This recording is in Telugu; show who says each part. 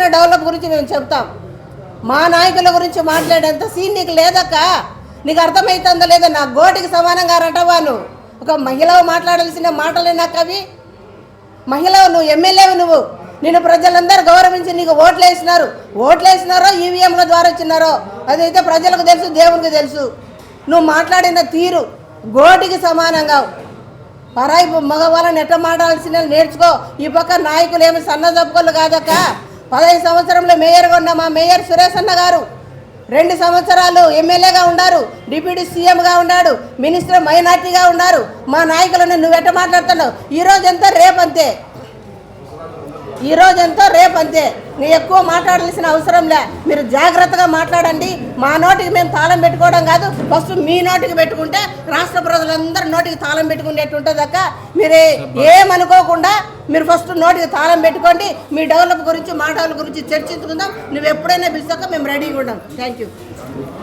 Speaker 1: డెవలప్ గురించి మేము చెప్తాం. మా నాయకుల గురించి మాట్లాడేంత సీన్ నీకు లేదక్క? నీకు అర్థమవుతుందో లేదో? నా గోటికి సమానంగా రటవాను ఒక మహిళ మాట్లాడాల్సిన మాటలేనాక అవి నువ్వు ఎమ్మెల్యేవి నువ్వు. నిన్ను ప్రజలందరూ గౌరవించి నీకు ఓట్లు వేసినారు ఓట్లు వేసినారో ఈవీఎంల ద్వారా వచ్చినారో అదైతే ప్రజలకు తెలుసు దేవునికి తెలుసు. నువ్వు మాట్లాడిన తీరు గోటికి సమానంగా పరాయి మగవాళ్ళని ఎట్ట మాట్లాడాల్సిన నేర్చుకో. ఈ పక్క నాయకులు ఏమి సన్నజప్పుకోళ్ళు కాదక్క? పదహైదు సంవత్సరంలో మేయర్గా ఉన్న మా మేయర్ సురేష్ అన్న గారు రెండు సంవత్సరాలు ఎమ్మెల్యేగా ఉన్నారు డిప్యూటీ సీఎంగా ఉన్నాడు మినిస్టర్ మైనార్టీగా ఉన్నారు మా నాయకులను నువ్వు ఎట్ట మాట్లాడుతున్నావు ఈరోజు ఎంత రేపు అంతే ఈ రోజు ఎంతో రేపు అంతే నీ ఎక్కువ మాట్లాడాల్సిన అవసరం లే. మీరు జాగ్రత్తగా మాట్లాడండి. మా నోటికి మేము తాళం పెట్టుకోవడం కాదు. ఫస్ట్ మీ నోటికి పెట్టుకుంటే రాష్ట్ర ప్రజలందరూ నోటికి తాళం పెట్టుకునేట్టు ఉంటుంది అక్క. మీరు ఏమనుకోకుండా మీరు ఫస్ట్ నోటికి తాళం పెట్టుకోండి. మీ డెవలప్ గురించి మా డెవలప్ గురించి చర్చించుకుందాం. నువ్వు ఎప్పుడైనా పిలిచాక మేము రెడీగా ఉన్నాం థ్యాంక్ యూ.